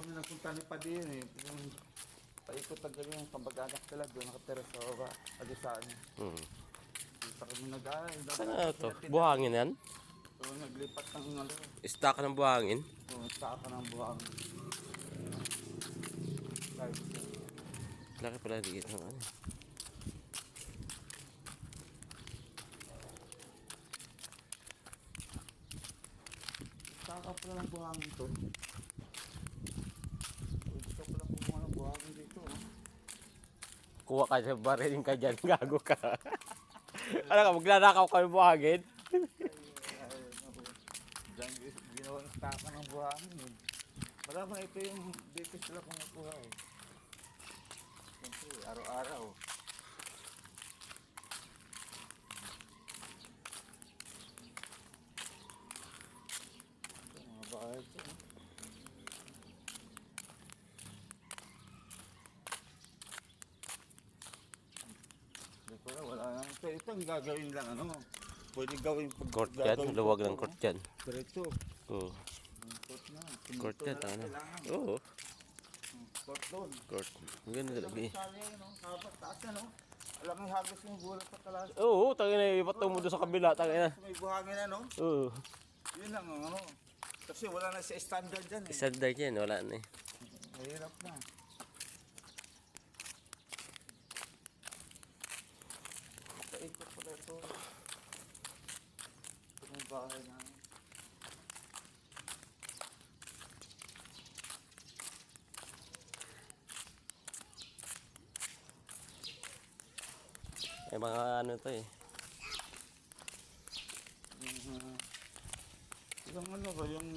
kami nagpunta ni Padin eh. Yung paikot ang ganyan, pambaganak sila doon nakatira sa baba. Alisaan. Hmm. Dito kami nag-aaral. Ano to? Buhangin yan? So, naglipat ng ano. Stock ng buhangin? So, saka ng buhang. Kahit isa. Laki pala dito ng ano. Saka pala ng buhangin to. Gusto pala kumuha ng buhangin dito. Oh. Kuha ka sa barilin ka dyan, gago ka. ano ka, maglalakaw kami buhangin? Ay, naku. Diyan ginawa ng taka ng buhangin eh. Wala ba ito yung dito sila kumukuha eh. Siyempre, araw-araw. Ito, mga bahay ito. eh. Alam, wala na. Ito, ito ang gagawin lang ano. Pwede gawin pag Court yan, gagawin luwag ng court yan. Diretso. Oo. Court na. Court yan, na lang ano. kailangan. Oo, Court doon. court. Ang ganda talaga eh. Sali, no? Habang taas na, no? Alam mo, hagos yung bulat sa talas. Oo, tangin na, ibat mo doon sa kabila, tangin na. May buhangin na, no? Oo. Yun lang, ano? Kasi wala na sa standard dyan, eh. Standard yan, wala na eh. Mahirap na. Paikot pala ito. Ito yung bahay namin. May mga ano to eh. Uh, yung ano ba, yung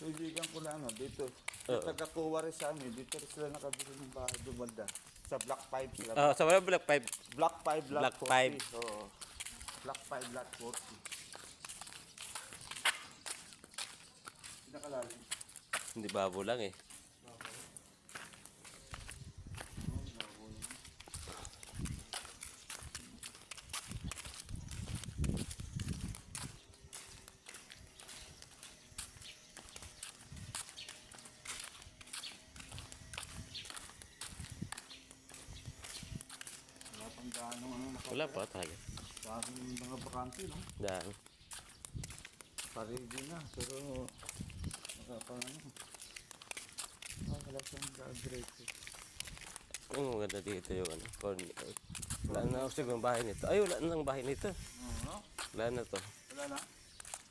kaibigan ko na ano, dito, Oo. taga-kuwa rin sa amin, dito rin sila nakabili ng bahay dumanda. Sa Black 5 sila. Ah, sa wala Black 5. Black 5, Black, Black 40. Oo. Black 5, Black 40. Hindi babo lang eh. Wala pang gaano ano nakatira. Wala pa talaga. Dami yung mga bakante, no? Dami. Parigi na, pero wala pa ano. Ah, wala pang ga-great. Ang maganda dito yung ano. corn- eh, Wala na ako siguro ang bahay nito. Ay, wala na ang bahay nito. Oo, Wala na to. wala na.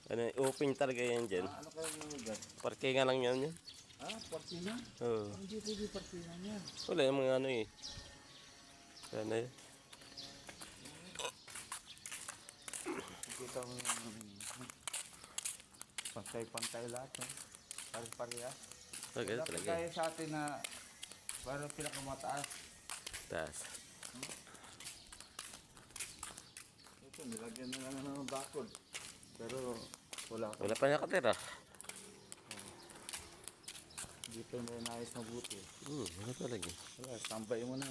Ano, open talaga yan dyan. Ah, ano kayo yung lugar? Parkingan lang yan yun. Ah, partina? Oo. Hindi pwede partina niya. Wala yung mga ano eh. Wala na yun. Nakikita mo yung pantay-pantay lahat. Eh. Pare-parehas. Talaga Wala talaga. kaya sa atin na parang pinakamataas. Taas. Ito, nilagyan na lang ng bakod. Pero wala pa. Wala pa nakatira. Dito na inayos mabuti. Hmm, wala talaga. Wala, tambay mo na.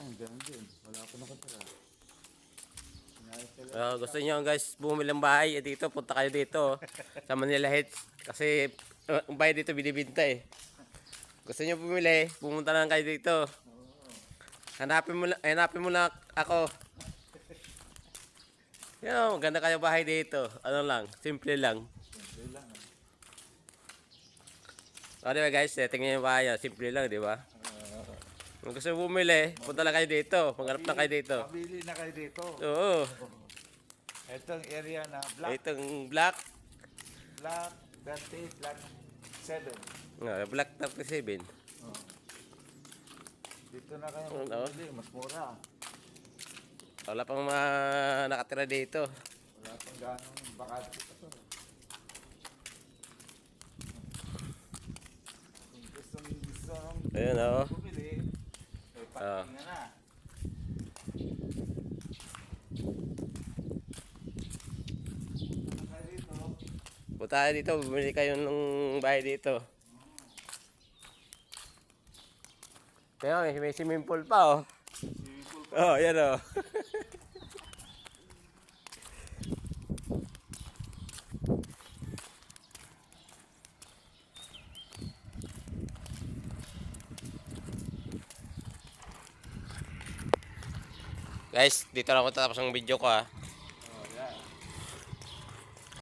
Yan, ganun din. Wala pa nakatira. Ah, gusto niyo guys bumili ng bahay eh, dito, punta kayo dito sa Manila Heights kasi uh, ang bahay dito binibinta eh. Gusto niyo bumili, pumunta lang kayo dito. Hanapin mo lang, hanapin mo lang ako. Yan, maganda kayo bahay dito. Ano lang, simple lang. Simple lang. O, ah. ba guys, eh, tingnan yung bahay, ah, simple lang, di ba? Kung gusto mo bumili, punta lang kayo dito. Maghanap lang kayo dito. Pabili na kayo dito. Oo. Itong area na black, Itong black, black, 30, black 7. ah, black 37. Dito na kayo Oo. pabili, mas mura. Wala pang mga nakatira dito. Wala pang ganong bakante pa to. Kung gusto mo gusto mong Ayun, oh. bumili, dito? Punta kayo dito, bumili kayo ng bahay dito. Kaya may, swimming pool pa oh. Swimming pool Oh, yan oh. Guys, dito na ako tapos ang video ko ah.